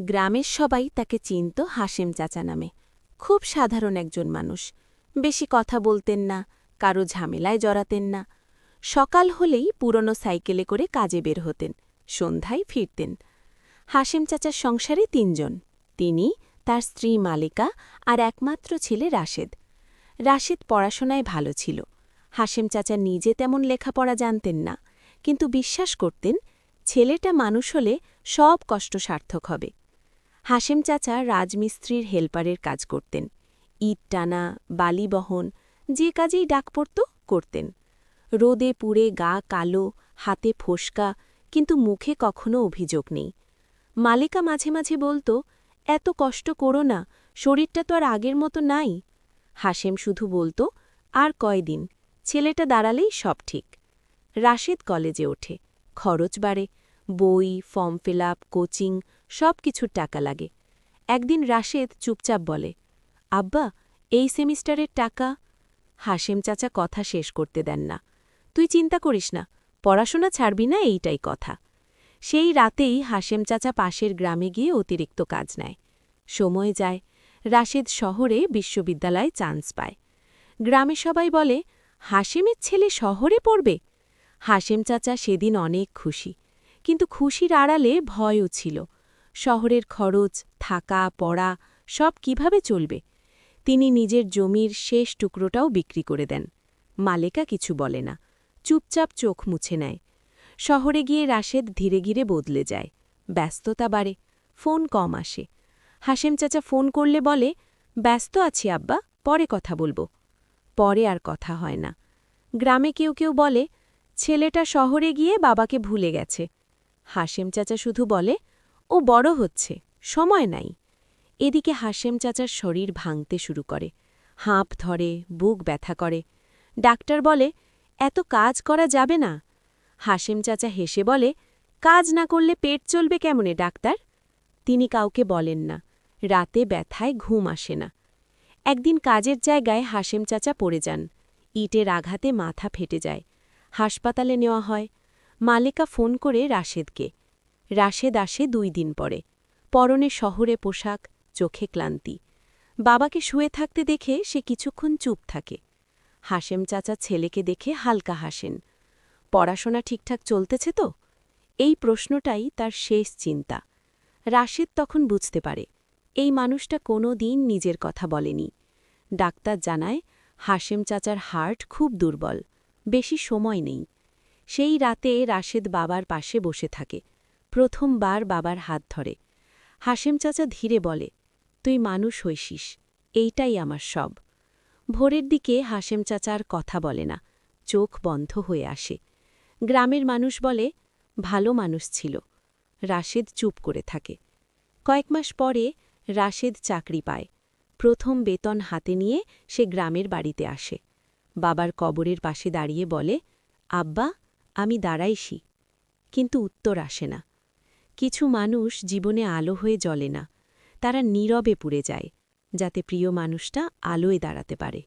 গ্রামের সবাই তাকে চিনত হাসেম চাচা নামে। খুব সাধারণ একজন মানুষ। বেশি কথা বলতেন না, কারও ঝামেলায় জড়াতেন না। সকাল হলেই পুরনো সাইকেলে করে কাজে বের হতেন, সন্ধ্যায় ফিরতেন। হাসেম চাচার সংসারে তিনজন, তিনি, তার স্ত্রী মালিকা আর একমাত্র ছেলে রাশেদ। রাশেদ পড়াশোনায় ভালো ছিল। হাসেম চাচা নিজে তেমন লেখাপড়া জানতেন না, কিন্তু বিশ্বাস করতেন, ছেলেটা মানুষ হলে সব কষ্ট সার্থক হবে। হাসেম চাচা রাজমিস্ত্রির হেল্পারের কাজ করতেন। ইট টানা, বালি বহন, যে কাজেই ডাক পড়ত করতেন। রোদে পুড়ে গা কালো, হাতে ফোসকা, কিন্তু মুখে কখনো অভিযোগ নেই। মালিকা মাঝে মাঝে বলতো, এত কষ্ট করো না, শরীরটা তো আর আগের মতো নাই। হাসেম শুধু বলতো, আর কয়দিন, ছেলেটা দাঁড়ালেই সব ঠিক। রাশেদ কলেজে ওঠে। খরচ বাড়ে, বই, ফর্ম ফিল কোচিং সব কিছুর টাকা লাগে। একদিন রাশেদ চুপচাপ বলে, আব্বা, এই সেমিস্টারের টাকা? হাসেম চাচা কথা শেষ করতে দেন না। তুই চিন্তা করিস না, পড়াশোনা ছাড়বি না এইটাই কথা। সেই রাতেই হাসেম চাচা পাশের গ্রামে গিয়ে অতিরিক্ত কাজ নেয়। সময় যায়, রাশেদ শহরে বিশ্ববিদ্যালয়ে চান্স পায়। গ্রামে সবাই বলে হাসেমের ছেলে শহরে পড়বে? হাসেম চাচা সেদিন অনেক খুশি, কিন্তু খুশির আড়ালে ভয়ও ছিল। শহরের খরচ, থাকা, পড়া, সব কীভাবে চলবে? তিনি নিজের জমির শেষ টুকরোটাও বিক্রি করে দেন। মালেকা কিছু বলে না। চুপচাপ চোখ মুছে নেয়। শহরে গিয়ে রাশেদ ধীরে ধীরে বদলে যায়। ব্যস্ততা বাড়ে, ফোন কম আসে। হাসেম চাচা ফোন করলে বলে, ব্যস্ত আছি আব্বা, পরে কথা বলব। পরে আর কথা হয় না। গ্রামে কেউ কেউ বলে, ছেলেটা শহরে গিয়ে বাবাকে ভুলে গেছে। হাসেম চাচা শুধু বলে ও বড় হচ্ছে, সময় নাই। এদিকে হাসেম চাচার শরীর ভাঙতে শুরু করে, হাঁপ ধরে, বুক ব্যথা করে। ডাক্তার বলে, এত কাজ করা যাবে না। হাসেম চাচা হেসে বলে, কাজ না করলে পেট চলবে কেমনে, ডাক্তার? তিনি কাউকে বলেন না, রাতে ব্যথায় ঘুম আসে না। একদিন কাজের জায়গায় হাসেম চাচা পড়ে যান, ইটের আঘাতে মাথা ফেটে যায়। হাসপাতালে নেওয়া হয়, মালেকা ফোন করে রাশেদকে রাশেদ আসে দুই দিন পরে। পরনে শহরে পোশাক, চোখে ক্লান্তি। বাবাকে শুয়ে থাকতে দেখে সে কিছুক্ষণ চুপ থাকে। হাসেম চাচা ছেলেকে দেখে হালকা হাসেন। পড়াশোনা ঠিকঠাক চলতেছে তো? এই প্রশ্নটাই তার শেষ চিন্তা। রাশেদ তখন বুঝতে পারে, এই মানুষটা কোনো দিন নিজের কথা বলেনি। ডাক্তার জানায় হাসেম চাচার হার্ট খুব দুর্বল, বেশি সময় নেই। সেই রাতে রাশেদ বাবার পাশে বসে থাকে। প্রথমবার বাবার হাত ধরে। হাসেম চাচা ধীরে বলে, তুই মানুষ হইসিস, এইটাই আমার সব। ভোরের দিকে হাসেম চাচা আর কথা বলে না, চোখ বন্ধ হয়ে আসে। গ্রামের মানুষ বলে, ভালো মানুষ ছিল। রাশেদ চুপ করে থাকে। কয়েক মাস পরে রাশেদ চাকরি পায়। প্রথম বেতন হাতে নিয়ে সে গ্রামের বাড়িতে আসে। বাবার কবরের পাশে দাঁড়িয়ে বলে, আব্বা, আমি দাঁড়াইছি। কিন্তু উত্তর আসে না। কিছু মানুষ জীবনে আলো হয়ে জ্বলে না, তারা নীরবে পুড়ে যায়, যাতে প্রিয় মানুষটা আলোয় দাঁড়াতে পারে।